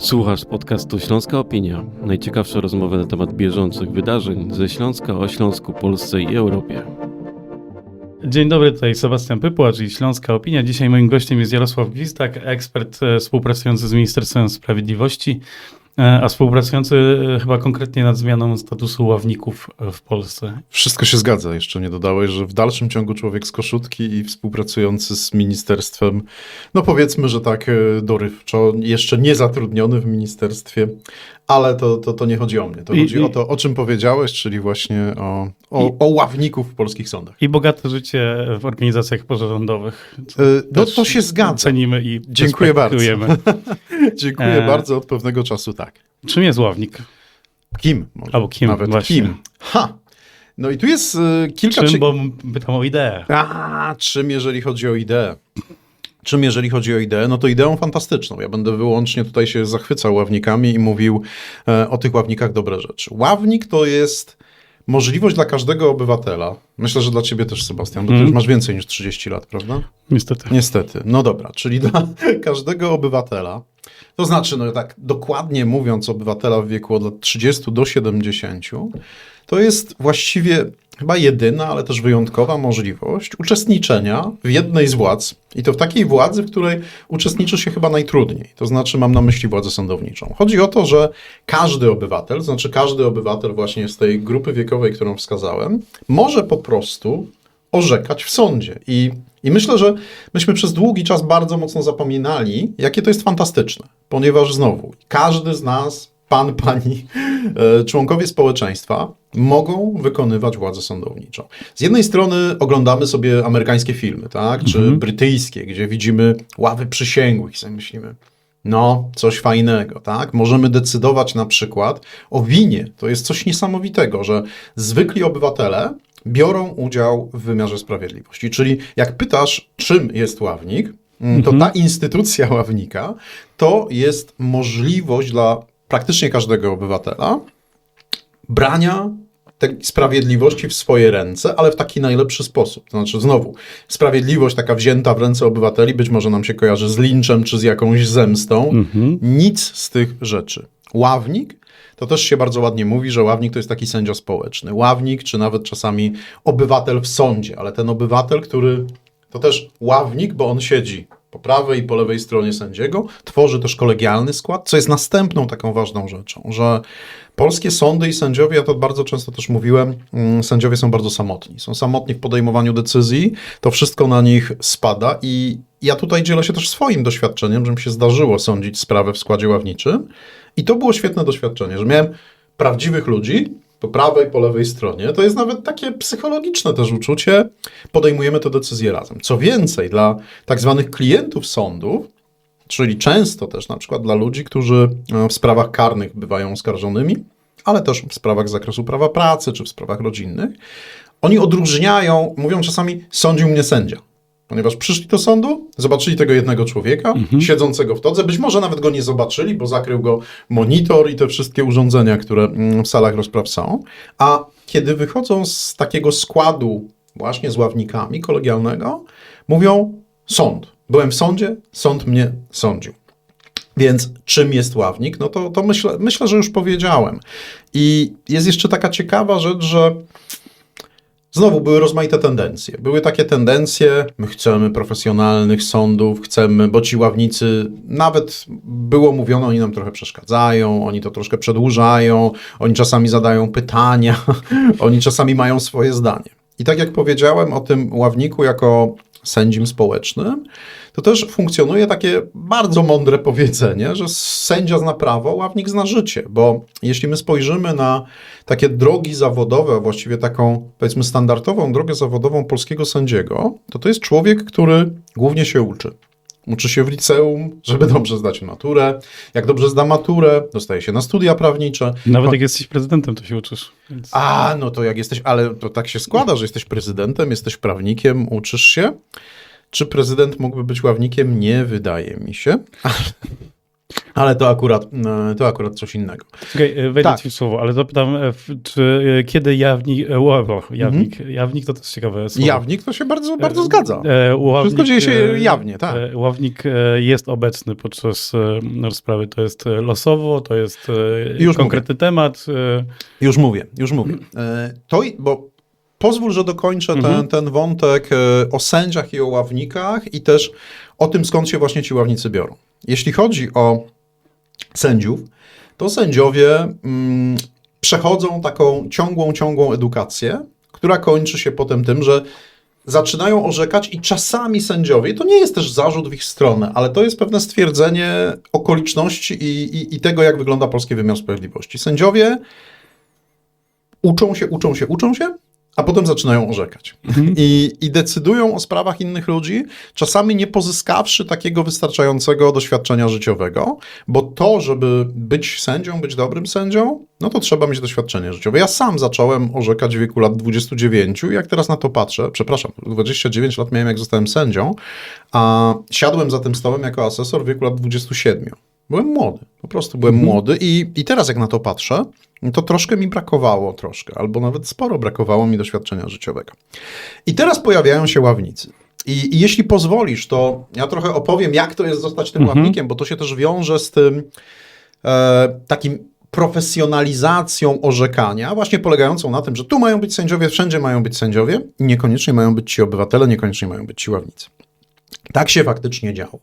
Słuchasz podcastu Śląska Opinia. Najciekawsze rozmowy na temat bieżących wydarzeń ze Śląska o Śląsku, Polsce i Europie. Dzień dobry, tutaj Sebastian Pypła, czyli Śląska Opinia. Dzisiaj moim gościem jest Jarosław Gwistak, ekspert e, współpracujący z Ministerstwem Sprawiedliwości, a współpracujący e, chyba konkretnie nad zmianą statusu ławników e, w Polsce. Wszystko się zgadza. Jeszcze nie dodałeś, że w dalszym ciągu człowiek z koszutki i współpracujący z ministerstwem, no powiedzmy, że tak e, dorywczo, jeszcze nie zatrudniony w ministerstwie, ale to, to, to nie chodzi o mnie. To I- chodzi i- o to, o czym powiedziałeś, czyli właśnie o, o, I- o ławników w polskich sądach. I bogate życie w organizacjach pozarządowych. E, No to się zgadza. Cenimy i Dziękuję bardzo. Dziękuję E. bardzo. Od pewnego czasu tak. Czym jest ławnik? Kim? Może Albo kim, Nawet właśnie. kim. Ha! No i tu jest e, kilka... Czym, cie- bo pytam o ideę. A, czym jeżeli chodzi o ideę? Czym jeżeli chodzi o ideę? No to ideą fantastyczną. Ja będę wyłącznie tutaj się zachwycał ławnikami i mówił e, o tych ławnikach dobre rzeczy. Ławnik to jest możliwość dla każdego obywatela. Myślę, że dla ciebie też, Sebastian, bo ty Mm. już masz więcej niż 30 lat, prawda? Niestety. Niestety. No dobra, czyli dla każdego obywatela, to znaczy, no tak dokładnie mówiąc, obywatela w wieku od lat 30 do 70, to jest właściwie chyba jedyna, ale też wyjątkowa możliwość uczestniczenia w jednej z władz i to w takiej władzy, w której uczestniczy się chyba najtrudniej. To znaczy, mam na myśli władzę sądowniczą. Chodzi o to, że każdy obywatel, to znaczy każdy obywatel właśnie z tej grupy wiekowej, którą wskazałem, może po prostu orzekać w sądzie. I, I myślę, że myśmy przez długi czas bardzo mocno zapominali, jakie to jest fantastyczne, ponieważ znowu każdy z nas, pan, pani, e, członkowie społeczeństwa mogą wykonywać władzę sądowniczą. Z jednej strony oglądamy sobie amerykańskie filmy, tak, czy brytyjskie, gdzie widzimy ławy przysięgłych i sobie myślimy, no, coś fajnego, tak? Możemy decydować na przykład o winie. To jest coś niesamowitego, że zwykli obywatele biorą udział w wymiarze sprawiedliwości. Czyli jak pytasz, czym jest ławnik, to ta instytucja ławnika to jest możliwość dla praktycznie każdego obywatela brania tej sprawiedliwości w swoje ręce, ale w taki najlepszy sposób. To znaczy, znowu, sprawiedliwość taka wzięta w ręce obywateli być może nam się kojarzy z linczem czy z jakąś zemstą. Nic z tych rzeczy. Ławnik to też się bardzo ładnie mówi, że ławnik to jest taki sędzia społeczny. Ławnik, czy nawet czasami obywatel w sądzie, ale ten obywatel, który to też ławnik, bo on siedzi po prawej i po lewej stronie sędziego, tworzy też kolegialny skład, co jest następną taką ważną rzeczą, że polskie sądy i sędziowie, ja to bardzo często też mówiłem, mm, sędziowie są bardzo samotni. Są samotni w podejmowaniu decyzji, to wszystko na nich spada i ja tutaj dzielę się też swoim doświadczeniem, że mi się zdarzyło sądzić sprawę w składzie ławniczym i to było świetne doświadczenie, że miałem prawdziwych ludzi, po prawej, po lewej stronie. To jest nawet takie psychologiczne też uczucie. Podejmujemy te decyzje razem. Co więcej, dla tak zwanych klientów sądów, czyli często też na przykład dla ludzi, którzy e, w sprawach karnych bywają oskarżonymi, ale też w sprawach z zakresu prawa pracy czy w sprawach rodzinnych, oni odróżniają, mówią czasami, sądził mnie sędzia. Ponieważ przyszli do sądu, zobaczyli tego jednego człowieka, siedzącego w todze, być może nawet go nie zobaczyli, bo zakrył go monitor i te wszystkie urządzenia, które mm, w salach rozpraw są. A kiedy wychodzą z takiego składu, właśnie z ławnikami kolegialnego, mówią: Sąd. Byłem w sądzie, sąd mnie sądził. Więc czym jest ławnik? No to, to myślę, myślę, że już powiedziałem. I jest jeszcze taka ciekawa rzecz, że Znowu były rozmaite tendencje. Były takie tendencje, my chcemy profesjonalnych sądów, chcemy, bo ci ławnicy, nawet było mówione, oni nam trochę przeszkadzają, oni to troszkę przedłużają, oni czasami zadają pytania, oni czasami mają swoje zdanie. I tak jak powiedziałem o tym ławniku jako sędzim społecznym, to też funkcjonuje takie bardzo mądre powiedzenie, że sędzia zna prawo, ławnik zna życie, bo jeśli my spojrzymy na takie drogi zawodowe, a właściwie taką powiedzmy standardową drogę zawodową polskiego sędziego, to to jest człowiek, który głównie się uczy. Uczy się w liceum, żeby dobrze zdać maturę. Jak dobrze zda maturę, dostaje się na studia prawnicze. Nawet jak jesteś prezydentem, to się uczysz. Więc... A, no to jak jesteś, ale to tak się składa, że jesteś prezydentem, jesteś prawnikiem, uczysz się. Czy prezydent mógłby być ławnikiem? Nie wydaje mi się. Ale to akurat, e, to akurat coś innego. Czekaj, e, wejdę Tak. ci w słowo, ale zapytam, e, czy kiedy jawnik, e, ła- o, jawnik, Mhm. jawnik to też ciekawe słowo. Jawnik to się bardzo, bardzo zgadza. E, ławnik, Wszystko dzieje się jawnie, tak. e, Ławnik jest obecny podczas rozprawy. To jest losowo, to jest Już konkretny temat. e, Już mówię, już mówię. To, i- bo pozwól, że dokończę Mhm. ten, ten wątek e, o sędziach i o ławnikach i też o tym, skąd się właśnie ci ławnicy biorą. Jeśli chodzi o sędziów, to sędziowie mm, przechodzą taką ciągłą, ciągłą edukację, która kończy się potem tym, że zaczynają orzekać i czasami sędziowie, to nie jest też zarzut w ich stronę, ale to jest pewne stwierdzenie okoliczności i, i, i tego, jak wygląda polski wymiar sprawiedliwości. Sędziowie uczą się, uczą się, uczą się, a potem zaczynają orzekać. I, I decydują o sprawach innych ludzi, czasami nie pozyskawszy takiego wystarczającego doświadczenia życiowego, bo to, żeby być sędzią, być dobrym sędzią, no to trzeba mieć doświadczenie życiowe. Ja sam zacząłem orzekać w wieku lat 29, jak teraz na to patrzę, przepraszam, 29 lat miałem, jak zostałem sędzią, a siadłem za tym stołem jako asesor w wieku lat 27. Byłem młody, po prostu byłem młody i, i teraz jak na to patrzę, to troszkę mi brakowało, troszkę, albo nawet sporo brakowało mi doświadczenia życiowego. I teraz pojawiają się ławnicy. I, I jeśli pozwolisz, to ja trochę opowiem, jak to jest zostać tym ławnikiem, bo to się też wiąże z tym e, takim profesjonalizacją orzekania, właśnie polegającą na tym, że tu mają być sędziowie, wszędzie mają być sędziowie, i niekoniecznie mają być ci obywatele, niekoniecznie mają być ci ławnicy. Tak się faktycznie działo.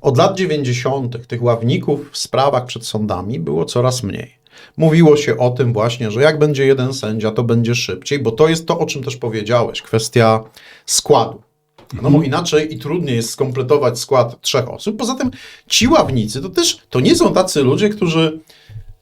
Od lat 90. tych ławników w sprawach przed sądami było coraz mniej. Mówiło się o tym właśnie, że jak będzie jeden sędzia, to będzie szybciej, bo to jest to, o czym też powiedziałeś, kwestia składu. No bo inaczej i trudniej jest skompletować skład trzech osób. Poza tym ci ławnicy to też to nie są tacy ludzie, którzy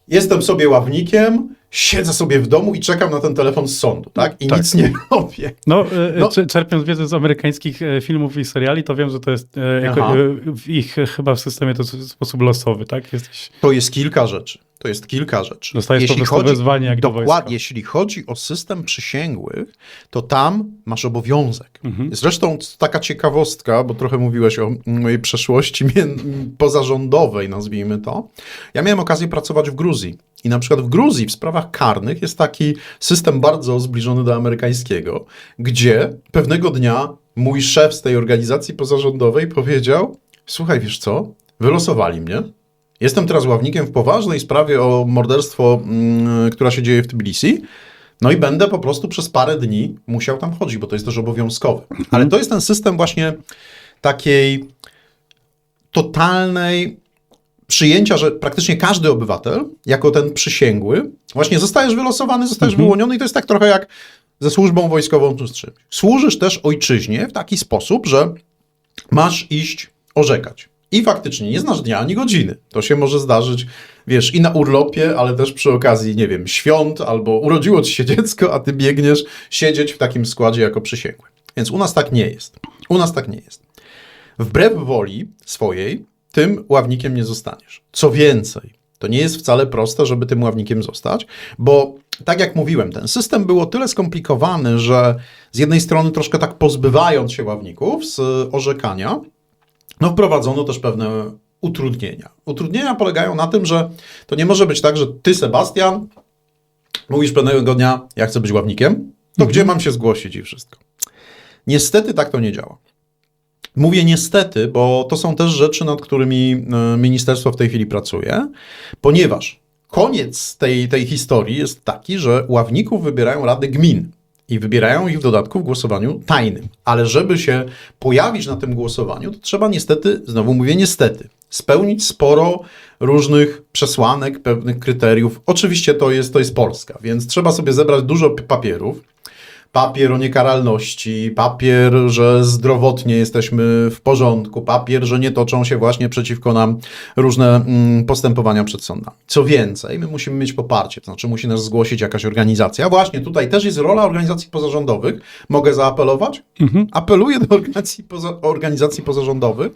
jestem sobie ławnikiem, siedzę sobie w domu i czekam na ten telefon z sądu, tak? I Tak. nic nie robię. No, e, No. cze- czerpiąc wiedzę z amerykańskich e, filmów i seriali, to wiem, że to jest e, jako, e, w ich e, chyba w systemie to w sposób losowy, tak? Jesteś, To jest kilka rzeczy. To jest kilka rzeczy. Dostajesz po prostu wezwanie jak do dokładnie, jeśli chodzi o system przysięgłych, to tam masz obowiązek. Mhm. Zresztą taka ciekawostka, bo trochę mówiłeś o mojej przeszłości pozarządowej, nazwijmy to. Ja miałem okazję pracować w Gruzji. I na przykład w Gruzji w sprawach karnych jest taki system bardzo zbliżony do amerykańskiego, gdzie pewnego dnia mój szef z tej organizacji pozarządowej powiedział: Słuchaj, wiesz co? Wylosowali mnie. Jestem teraz ławnikiem w poważnej sprawie o morderstwo, mm, która się dzieje w Tbilisi. No i będę po prostu przez parę dni musiał tam chodzić, bo to jest też obowiązkowe. Ale to jest ten system właśnie takiej totalnej przyjęcia, że praktycznie każdy obywatel, jako ten przysięgły, właśnie zostajesz wylosowany, zostajesz wyłoniony i to jest tak trochę jak ze służbą wojskową czy z czymś. Służysz też ojczyźnie w taki sposób, że masz iść orzekać. I faktycznie nie znasz dnia ani godziny. To się może zdarzyć, wiesz, i na urlopie, ale też przy okazji, nie wiem, świąt albo urodziło ci się dziecko, a ty biegniesz siedzieć w takim składzie jako przysięgły. Więc u nas tak nie jest. U nas tak nie jest. Wbrew woli swojej, tym ławnikiem nie zostaniesz. Co więcej, to nie jest wcale proste, żeby tym ławnikiem zostać, bo tak jak mówiłem, ten system był o tyle skomplikowany, że z jednej strony troszkę tak pozbywając się ławników z orzekania, no wprowadzono też pewne utrudnienia. Utrudnienia polegają na tym, że to nie może być tak, że ty, Sebastian, mówisz pewnego dnia, ja chcę być ławnikiem, to gdzie mam się zgłosić i wszystko. Niestety tak to nie działa. Mówię niestety, bo to są też rzeczy, nad którymi e, ministerstwo w tej chwili pracuje, ponieważ koniec tej, tej historii jest taki, że ławników wybierają rady gmin i wybierają ich w dodatku w głosowaniu tajnym. Ale żeby się pojawić na tym głosowaniu, to trzeba niestety, znowu mówię niestety, spełnić sporo różnych przesłanek, pewnych kryteriów. Oczywiście to jest, to jest Polska, więc trzeba sobie zebrać dużo papierów papier o niekaralności, papier, że zdrowotnie jesteśmy w porządku, papier, że nie toczą się właśnie przeciwko nam różne mm, postępowania przed sądami. Co więcej, my musimy mieć poparcie, to znaczy musi nas zgłosić jakaś organizacja. Właśnie tutaj też jest rola organizacji pozarządowych. Mogę zaapelować? Apeluję do organizacji, poza, organizacji pozarządowych.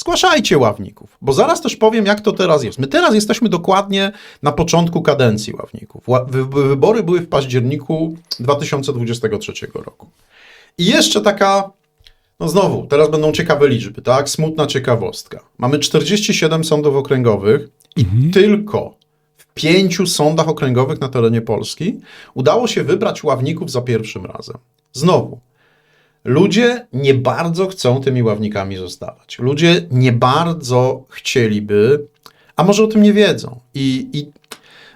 Zgłaszajcie ławników, bo zaraz też powiem, jak to teraz jest. My teraz jesteśmy dokładnie na początku kadencji ławników. Ła- wy- wy- Wybory były w październiku 2023 roku. I jeszcze taka No znowu, teraz będą ciekawe liczby, tak? Smutna ciekawostka. Mamy 47 sądów okręgowych i tylko w pięciu sądach okręgowych na terenie Polski udało się wybrać ławników za pierwszym razem. Znowu, ludzie nie bardzo chcą tymi ławnikami zostawać. Ludzie nie bardzo chcieliby, a może o tym nie wiedzą. I, i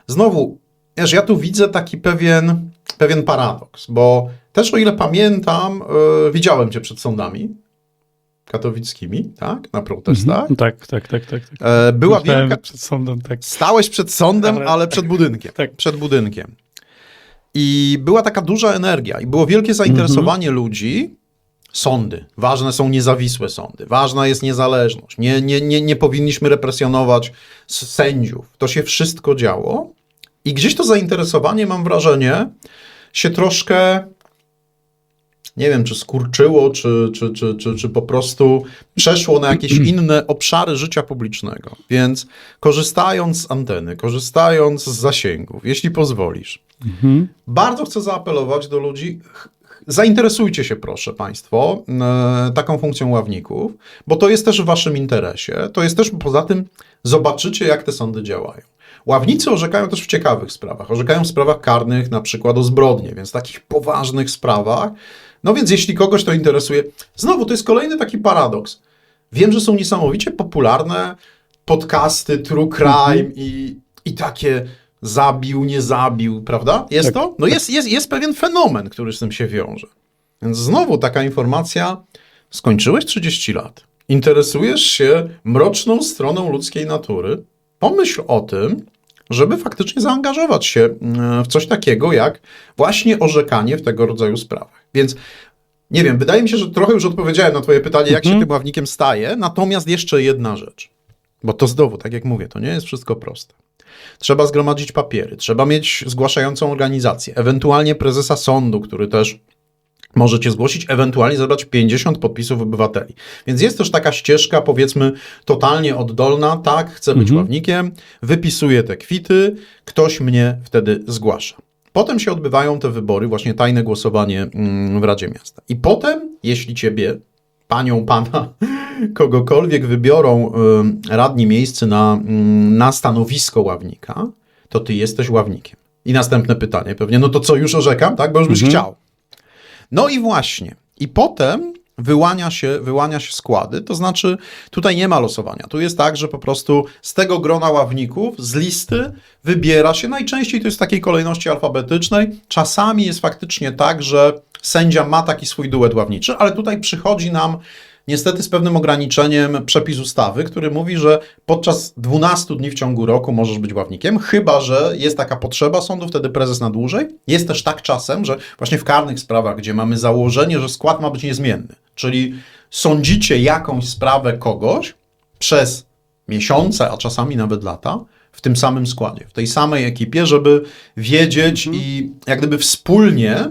znowu, wiesz, ja tu widzę taki pewien, pewien paradoks, bo też o ile pamiętam, e, widziałem cię przed sądami katowickimi, tak, na protestach. Mhm. Tak, tak, tak, tak. tak. E, była wielka... przed sądem, tak. Stałeś przed sądem, ale, Ale- przed budynkiem. Tak. Przed budynkiem. I była taka duża energia i było wielkie zainteresowanie Mhm. ludzi. Sądy. Ważne są niezawisłe sądy. Ważna jest niezależność. Nie, nie, nie, nie powinniśmy represjonować sędziów. To się wszystko działo. I gdzieś to zainteresowanie, mam wrażenie, się troszkę, nie wiem, czy skurczyło, czy, czy, czy, czy, czy po prostu przeszło na jakieś inne obszary życia publicznego. Więc korzystając z anteny, korzystając z zasięgów, jeśli pozwolisz, Mhm. bardzo chcę zaapelować do ludzi. Zainteresujcie się, proszę Państwo, e, taką funkcją ławników, bo to jest też w Waszym interesie. To jest też poza tym, zobaczycie, jak te sądy działają. Ławnicy orzekają też w ciekawych sprawach. Orzekają w sprawach karnych, na przykład o zbrodnie, więc takich poważnych sprawach. No więc jeśli kogoś to interesuje, znowu to jest kolejny taki paradoks. Wiem, że są niesamowicie popularne podcasty True Crime i, i takie zabił, nie zabił, prawda? Jest Tak, to? No jest, jest, jest pewien fenomen, który z tym się wiąże. Więc znowu taka informacja, skończyłeś 30 lat, interesujesz się mroczną stroną ludzkiej natury, pomyśl o tym, żeby faktycznie zaangażować się mm, w coś takiego jak właśnie orzekanie w tego rodzaju sprawach. Więc nie wiem, wydaje mi się, że trochę już odpowiedziałem na Twoje pytanie, jak się Mhm. tym ławnikiem staje. Natomiast jeszcze jedna rzecz. Bo to znowu, tak jak mówię, to nie jest wszystko proste. Trzeba zgromadzić papiery, trzeba mieć zgłaszającą organizację, ewentualnie prezesa sądu, który też możecie zgłosić, ewentualnie zebrać 50 podpisów obywateli. Więc jest też taka ścieżka, powiedzmy, totalnie oddolna. Tak, chcę być Mhm. ławnikiem, wypisuję te kwity, ktoś mnie wtedy zgłasza. Potem się odbywają te wybory, właśnie tajne głosowanie mm, w Radzie Miasta. I potem, jeśli ciebie, panią, pana, kogokolwiek wybiorą radni miejscy na, ym, na stanowisko ławnika, to ty jesteś ławnikiem. I następne pytanie pewnie, no to co, już orzekam, tak? Bo już byś Mhm. chciał. No i właśnie. I potem wyłania się, wyłania się składy, to znaczy tutaj nie ma losowania. Tu jest tak, że po prostu z tego grona ławników, z listy wybiera się, najczęściej to jest w takiej kolejności alfabetycznej, czasami jest faktycznie tak, że sędzia ma taki swój duet ławniczy, ale tutaj przychodzi nam niestety z pewnym ograniczeniem przepis ustawy, który mówi, że podczas 12 dni w ciągu roku możesz być ławnikiem, chyba że jest taka potrzeba sądu, wtedy prezes na dłużej. Jest też tak czasem, że właśnie w karnych sprawach, gdzie mamy założenie, że skład ma być niezmienny, czyli sądzicie jakąś sprawę kogoś przez miesiące, a czasami nawet lata, w tym samym składzie, w tej samej ekipie, żeby wiedzieć i jak gdyby wspólnie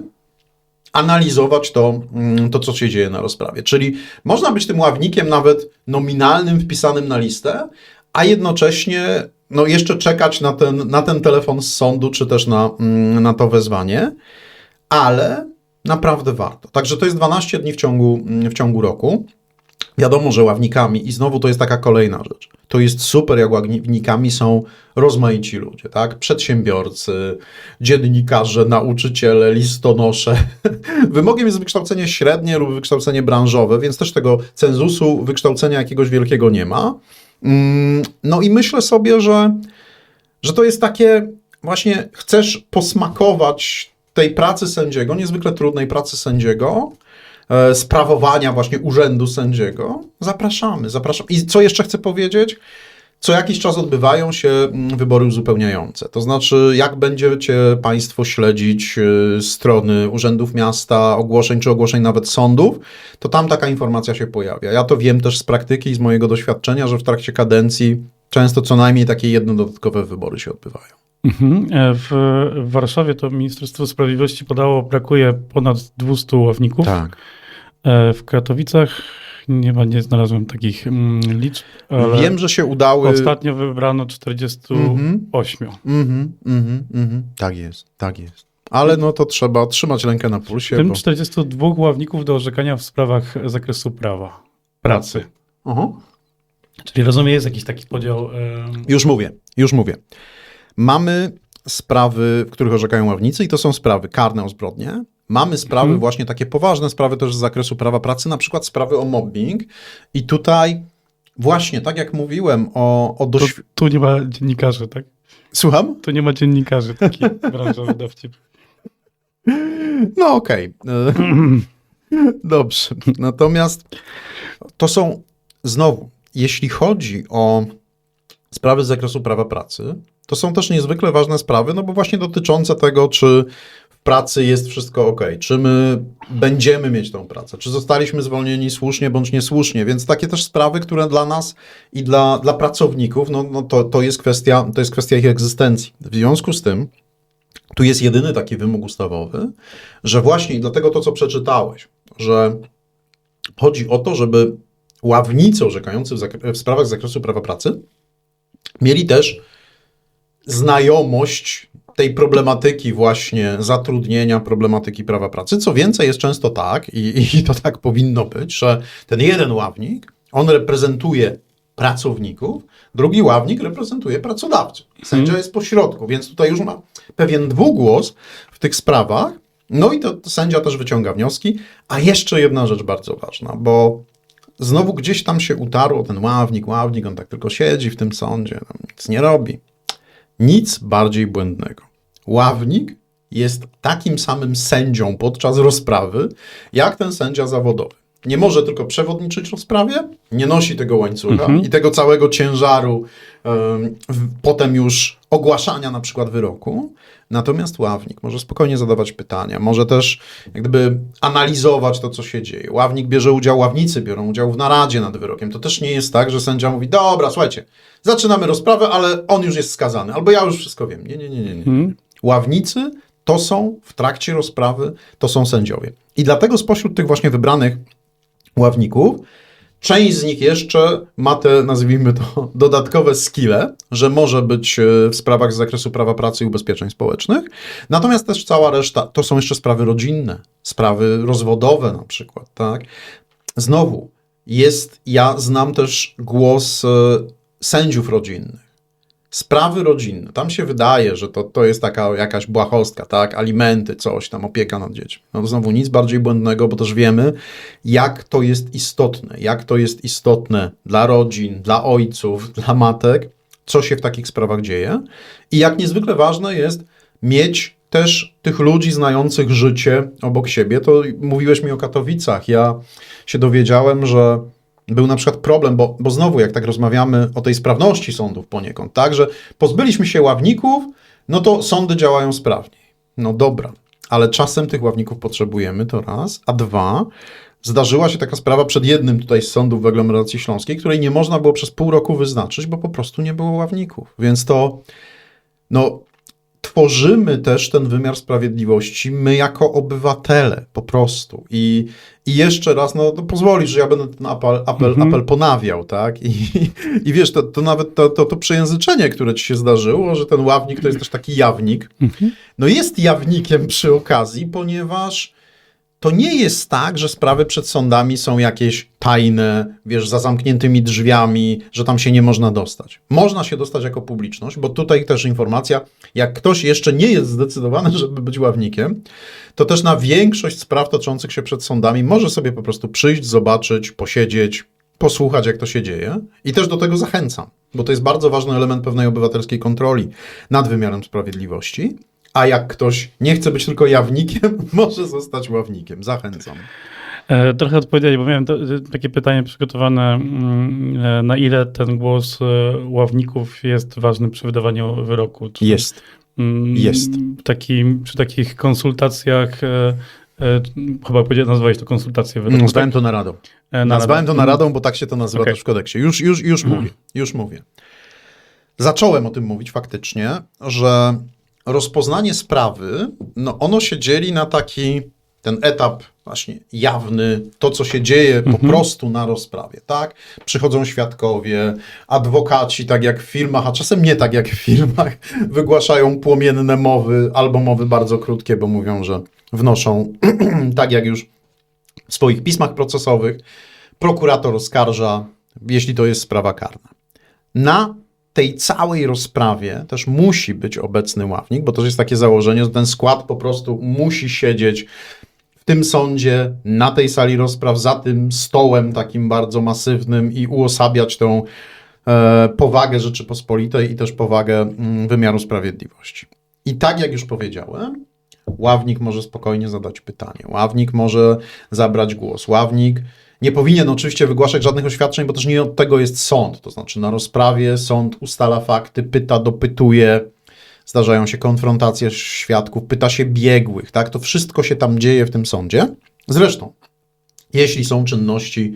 analizować to, mm, to, co się dzieje na rozprawie. Czyli można być tym ławnikiem nawet nominalnym, wpisanym na listę, a jednocześnie no, jeszcze czekać na ten, na ten telefon z sądu, czy też na, mm, na to wezwanie, ale naprawdę warto. Także to jest 12 dni w ciągu, mm, w ciągu roku. Wiadomo, że ławnikami, i znowu to jest taka kolejna rzecz, to jest super, jak ławnikami są rozmaici ludzie, tak? Przedsiębiorcy, dziennikarze, nauczyciele, listonosze. Wymogiem jest wykształcenie średnie lub wykształcenie branżowe, więc też tego cenzusu wykształcenia jakiegoś wielkiego nie ma. Mm, No i myślę sobie, że, że to jest takie właśnie, chcesz posmakować tej pracy sędziego, niezwykle trudnej pracy sędziego, sprawowania właśnie urzędu sędziego, zapraszamy, zapraszam. I co jeszcze chcę powiedzieć? Co jakiś czas odbywają się mm, wybory uzupełniające. To znaczy, jak będziecie Państwo śledzić y, strony urzędów miasta, ogłoszeń czy ogłoszeń nawet sądów, to tam taka informacja się pojawia. Ja to wiem też z praktyki i z mojego doświadczenia, że w trakcie kadencji często co najmniej takie jedno dodatkowe wybory się odbywają. Mhm. E, W, w Warszawie to Ministerstwo Sprawiedliwości podało, brakuje ponad 200 ławników. Tak. E, W Katowicach nie nie znalazłem takich mm, liczb, ale Wiem, że się udały. ostatnio wybrano 48. Mhm. Mhm, mhm, mhm. Tak jest, tak jest. ale no to trzeba trzymać rękę na W pulsie. tym Bo... 42 ławników do orzekania w sprawach zakresu prawa. Pracy. Aha. Czyli rozumiem, jest jakiś taki podział. em, Już mówię, już mówię. Mamy sprawy, w których orzekają ławnicy i to są sprawy karne o zbrodnie. Mamy sprawy Mhm. właśnie takie poważne sprawy też z zakresu prawa pracy, na przykład sprawy o mobbing i tutaj właśnie, tak jak mówiłem o, o tu nie ma dziennikarzy, tak? Słucham? Tu nie ma dziennikarzy, taki branżowy dowcip. No okej. E, Dobrze. Natomiast to są znowu, jeśli chodzi o sprawy z zakresu prawa pracy, to są też niezwykle ważne sprawy, no bo właśnie dotyczące tego, czy pracy jest wszystko ok, czy my będziemy mieć tą pracę, czy zostaliśmy zwolnieni słusznie bądź niesłusznie, więc takie też sprawy, które dla nas i dla, dla pracowników, no, no to, to, jest kwestia, to jest kwestia ich egzystencji. W związku z tym, tu jest jedyny taki wymóg ustawowy, że właśnie dlatego to, co przeczytałeś, że chodzi o to, żeby ławnicy orzekający w, w sprawach z zakresu prawa pracy mieli też znajomość tej problematyki właśnie zatrudnienia, problematyki prawa pracy. Co więcej, jest często tak, i, i to tak powinno być, że ten jeden ławnik, on reprezentuje pracowników, drugi ławnik reprezentuje pracodawców. Sędzia jest pośrodku, więc tutaj już ma pewien dwugłos w tych sprawach. No i to sędzia też wyciąga wnioski. A jeszcze jedna rzecz bardzo ważna, bo znowu gdzieś tam się utarło ten ławnik, ławnik, on tak tylko siedzi w tym sądzie, tam nic nie robi. Nic bardziej błędnego. Ławnik jest takim samym sędzią podczas rozprawy, jak ten sędzia zawodowy. Nie może tylko przewodniczyć rozprawie, nie nosi tego łańcucha Mhm. i tego całego ciężaru potem już ogłaszania na przykład wyroku. Natomiast ławnik może spokojnie zadawać pytania, może też jak gdyby analizować to, co się dzieje. Ławnik bierze udział, ławnicy biorą udział w naradzie nad wyrokiem. To też nie jest tak, że sędzia mówi, dobra, słuchajcie, zaczynamy rozprawę, ale on już jest skazany, albo ja już wszystko wiem. Nie, nie, nie, nie. nie. Hmm? Ławnicy to są w trakcie rozprawy, to są sędziowie. I dlatego spośród tych właśnie wybranych ławników, część z nich jeszcze ma te, nazwijmy to, dodatkowe skille, że może być e, w sprawach z zakresu prawa pracy i ubezpieczeń społecznych. Natomiast też cała reszta to są jeszcze sprawy rodzinne, sprawy rozwodowe na przykład, tak? Znowu, jest, ja znam też głos e, sędziów rodzinnych. Sprawy rodzinne. Tam się wydaje, że to, to jest taka jakaś błahostka, tak? Alimenty, coś tam, opieka nad dziećmi. No znowu nic bardziej błędnego, bo też wiemy, jak to jest istotne. Jak to jest istotne dla rodzin, dla ojców, dla matek, co się w takich sprawach dzieje. I jak niezwykle ważne jest mieć też tych ludzi znających życie obok siebie. To mówiłeś mi o Katowicach. Ja się dowiedziałem, że był na przykład problem, bo, bo znowu jak tak rozmawiamy o tej sprawności sądów poniekąd, tak, że pozbyliśmy się ławników, no to sądy działają sprawniej. No dobra, ale czasem tych ławników potrzebujemy, to raz, a dwa, zdarzyła się taka sprawa przed jednym tutaj z sądów w aglomeracji śląskiej, której nie można było przez pół roku wyznaczyć, bo po prostu nie było ławników. Więc to, no, tworzymy też ten wymiar sprawiedliwości my jako obywatele po prostu. I, i jeszcze raz, no to pozwolisz, że ja będę ten apel, apel, Mhm. apel ponawiał, tak? I, i wiesz, to, to nawet to, to, to przejęzyczenie, które ci się zdarzyło, że ten ławnik to jest też taki jawnik, no jest jawnikiem przy okazji, ponieważ to nie jest tak, że sprawy przed sądami są jakieś tajne, wiesz, za zamkniętymi drzwiami, że tam się nie można dostać. Można się dostać jako publiczność, bo tutaj też informacja, jak ktoś jeszcze nie jest zdecydowany, żeby być ławnikiem, to też na większość spraw toczących się przed sądami może sobie po prostu przyjść, zobaczyć, posiedzieć, posłuchać, jak to się dzieje. I też do tego zachęcam, bo to jest bardzo ważny element pewnej obywatelskiej kontroli nad wymiarem sprawiedliwości. A jak ktoś nie chce być tylko jawnikiem, może zostać ławnikiem. Zachęcam. E, Trochę odpowiedzieli, bo miałem e, takie pytanie przygotowane, mm, e, na ile ten głos ławników jest ważny przy wydawaniu wyroku? Czy, Jest. mm, jest. Takim, przy takich konsultacjach, chyba nazwałeś to konsultacje wyroku. Nazwałem to naradą. E, Nazwałem to naradą, bo tak się to nazywa Okej. też w kodeksie. Już, już, już mówię. Już mówię. Zacząłem o tym mówić faktycznie, że rozpoznanie sprawy, no ono się dzieli na taki ten etap właśnie jawny, to co się dzieje po prostu na rozprawie, tak? Przychodzą świadkowie, adwokaci, tak jak w filmach, a czasem nie tak jak w filmach, wygłaszają płomienne mowy albo mowy bardzo krótkie, bo mówią, że wnoszą, tak jak już w swoich pismach procesowych, prokurator oskarża, jeśli to jest sprawa karna. Na tej całej rozprawie też musi być obecny ławnik, bo to jest takie założenie, że ten skład po prostu musi siedzieć w tym sądzie, na tej sali rozpraw, za tym stołem takim bardzo masywnym i uosabiać tą e, powagę Rzeczypospolitej i też powagę mm, wymiaru sprawiedliwości. I tak jak już powiedziałem, ławnik może spokojnie zadać pytanie, ławnik może zabrać głos, ławnik nie powinien oczywiście wygłaszać żadnych oświadczeń, bo też nie od tego jest sąd. To znaczy na rozprawie sąd ustala fakty, pyta, dopytuje, zdarzają się konfrontacje świadków, pyta się biegłych, tak? To wszystko się tam dzieje w tym sądzie. Zresztą, jeśli są czynności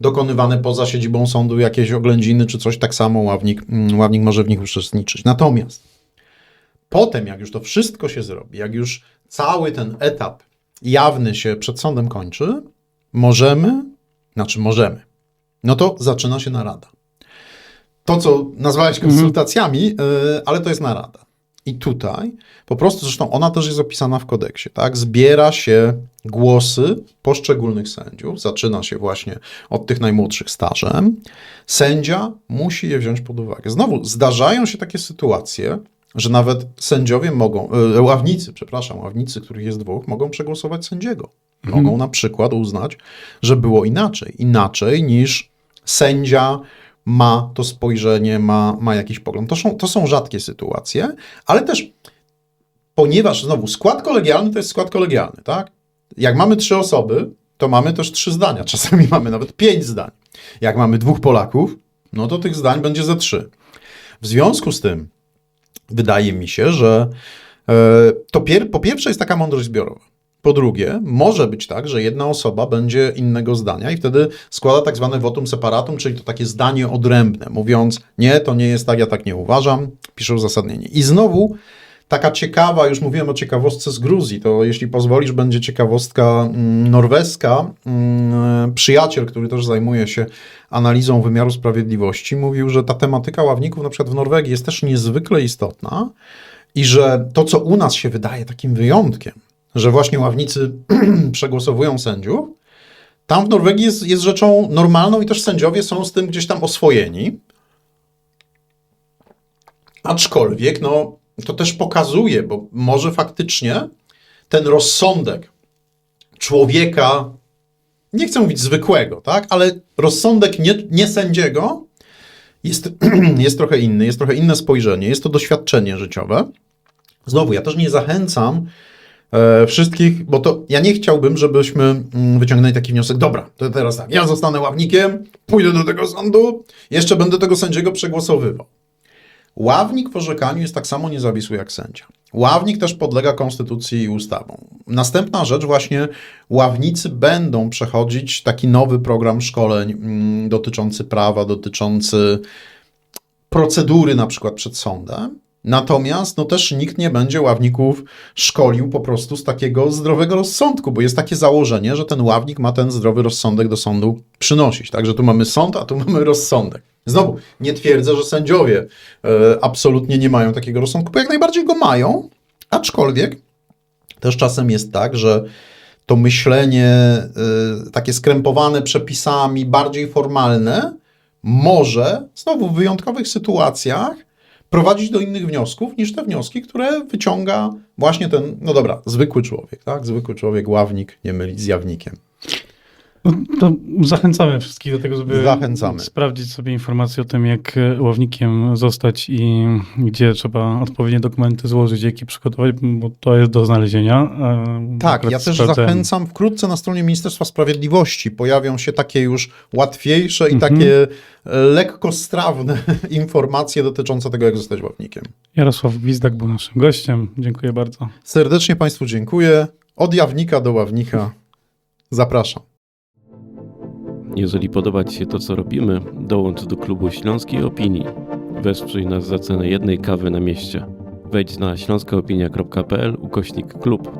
dokonywane poza siedzibą sądu, jakieś oględziny czy coś, tak samo ławnik, mm, ławnik może w nich uczestniczyć. Natomiast potem, jak już to wszystko się zrobi, jak już cały ten etap jawny się przed sądem kończy, możemy, znaczy możemy, no to zaczyna się narada. To, co nazwałeś konsultacjami, yy, ale to jest narada. I tutaj po prostu, zresztą ona też jest opisana w kodeksie, tak? Zbiera się głosy poszczególnych sędziów, zaczyna się właśnie od tych najmłodszych stażem. Sędzia musi je wziąć pod uwagę. Znowu, zdarzają się takie sytuacje, że nawet sędziowie mogą, e, ławnicy, przepraszam, ławnicy, których jest dwóch, mogą przegłosować sędziego. Mogą na przykład uznać, że było inaczej. Inaczej niż sędzia ma to spojrzenie, ma, ma jakiś pogląd. To są, to są rzadkie sytuacje, ale też ponieważ znowu skład kolegialny to jest skład kolegialny, tak? Jak mamy trzy osoby, to mamy też trzy zdania. Czasami mamy nawet pięć zdań. Jak mamy dwóch Polaków, no to tych zdań będzie ze trzy. W związku z tym wydaje mi się, że e, to pier po pierwsze jest taka mądrość zbiorowa. Po drugie, może być tak, że jedna osoba będzie innego zdania i wtedy składa tak zwane votum separatum, czyli to takie zdanie odrębne, mówiąc nie, to nie jest tak, ja tak nie uważam, pisze uzasadnienie. I znowu taka ciekawa, już mówiłem o ciekawostce z Gruzji, to jeśli pozwolisz, będzie ciekawostka mm, norweska. Mm, Przyjaciel, który też zajmuje się analizą wymiaru sprawiedliwości, mówił, że ta tematyka ławników na przykład w Norwegii jest też niezwykle istotna i że to, co u nas się wydaje takim wyjątkiem, że właśnie ławnicy przegłosowują sędziów, tam w Norwegii jest, jest rzeczą normalną i też sędziowie są z tym gdzieś tam oswojeni. Aczkolwiek, no, to też pokazuje, bo może faktycznie ten rozsądek człowieka, nie chcę mówić zwykłego, tak, ale rozsądek nie, nie sędziego jest, jest trochę inny, jest trochę inne spojrzenie, jest to doświadczenie życiowe. Znowu, ja też nie zachęcam wszystkich, bo to ja nie chciałbym, żebyśmy mm, wyciągnęli taki wniosek, dobra, to teraz tak, ja zostanę ławnikiem, pójdę do tego sądu, jeszcze będę tego sędziego przegłosowywał. Ławnik w orzekaniu jest tak samo niezawisły jak sędzia. Ławnik też podlega konstytucji i ustawom. Następna rzecz, właśnie ławnicy będą przechodzić taki nowy program szkoleń mm, dotyczący prawa, dotyczący procedury na przykład przed sądem. Natomiast no też nikt nie będzie ławników szkolił po prostu z takiego zdrowego rozsądku, bo jest takie założenie, że ten ławnik ma ten zdrowy rozsądek do sądu przynosić. Także tu mamy sąd, a tu mamy rozsądek. Znowu, nie twierdzę, że sędziowie e, absolutnie nie mają takiego rozsądku, bo jak najbardziej go mają, aczkolwiek też czasem jest tak, że to myślenie y, takie skrępowane przepisami, bardziej formalne, może znowu w wyjątkowych sytuacjach prowadzić do innych wniosków niż te wnioski, które wyciąga właśnie ten, no dobra, zwykły człowiek, tak? Zwykły człowiek, ławnik, nie mylić z jawnikiem. No, to zachęcamy wszystkich do tego, żeby Zachęcamy. sprawdzić sobie informacje o tym, jak e, ławnikiem zostać i gdzie trzeba odpowiednie dokumenty złożyć, jakie przygotować, bo to jest do znalezienia. Tak, akurat ja też sprawdzałem. zachęcam. Wkrótce na stronie Ministerstwa Sprawiedliwości pojawią się takie już łatwiejsze i Mhm. takie e, lekko strawne informacje dotyczące tego, jak zostać ławnikiem. Jarosław Gwizdak był naszym gościem. Dziękuję bardzo. Serdecznie Państwu dziękuję. Od jawnika do ławnika. Zapraszam. Jeżeli podoba Ci się to, co robimy, dołącz do klubu Śląskiej Opinii. Wesprzyj nas za cenę jednej kawy na mieście. Wejdź na śląskaopinia.pl ukośnik klub.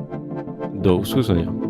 Do usłyszenia.